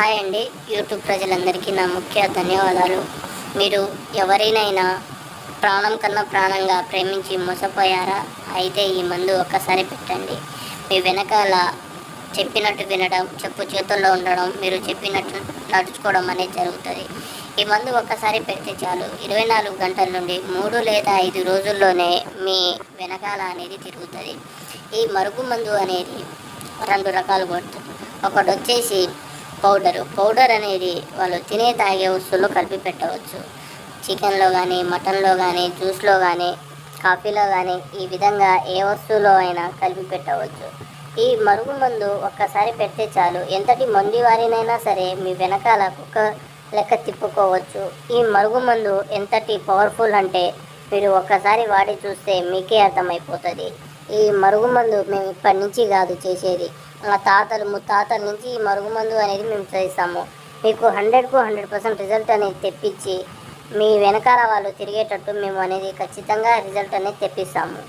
Hi అండి. YouTube ప్రజలందరికీ నా ముఖ్య ధన్యవాదాలు. మీరు ఎవరినైనా ప్రాణం కన్నా ప్రాణంగా ప్రేమించి మోసపోయారా? అయితే ఈ మందు ఒక్కసారి పెట్టండి. మీ వెనకాల చెప్పినట్టు వినడం చెప్పు చేతుల్లో ఉండడం మీరు చెప్పినట్టు నడుచుకోవడం అనేది జరుగుతుంది. ఈ మందు ఒక్కసారి పెడితే చాలు. ఇరవై నాలుగు గంటల నుండి మూడు లేదా ఐదు రోజుల్లోనే మీ వెనకాల అనేది తిరుగుతుంది. ఈ మరుగు మందు అనేది రెండు రకాలు పడుతుంది ఒకటి వచ్చేసి పౌడరు. పౌడర్ అనేది వాళ్ళు తినే తాగే వస్తువుల్లో కలిపి పెట్టవచ్చు. చికెన్లో కానీ మటన్లో కానీ జ్యూస్లో కానీ కాఫీలో కానీ ఈ విధంగా ఏ వస్తువులో అయినా కలిపి పెట్టవచ్చు. ఈ మరుగు మందు ఒక్కసారి పెడితే చాలు. ఎంతటి మొండి వారినైనా సరే మీ వెనకాల కుక్క లెక్క తిప్పుకోవచ్చు. ఈ మరుగు మందు ఎంతటి పవర్ఫుల్ అంటే మీరు ఒక్కసారి వాడి చూస్తే మీకే అర్థమైపోతుంది. ఈ మరుగుమందు మేము ఇప్పటి నుంచి కాదు చేసేది. మా తాతలు ముత్తాతల నుంచి ఈ మరుగుమందు అనేది మేము చేస్తాము. మీకు హండ్రెడ్కు హండ్రెడ్ పర్సెంట్ రిజల్ట్ అనేది తెప్పించి మీ వెనకాల వాళ్ళు తిరిగేటట్టు మేము అనేది ఖచ్చితంగా రిజల్ట్ అనేది తెప్పిస్తాము.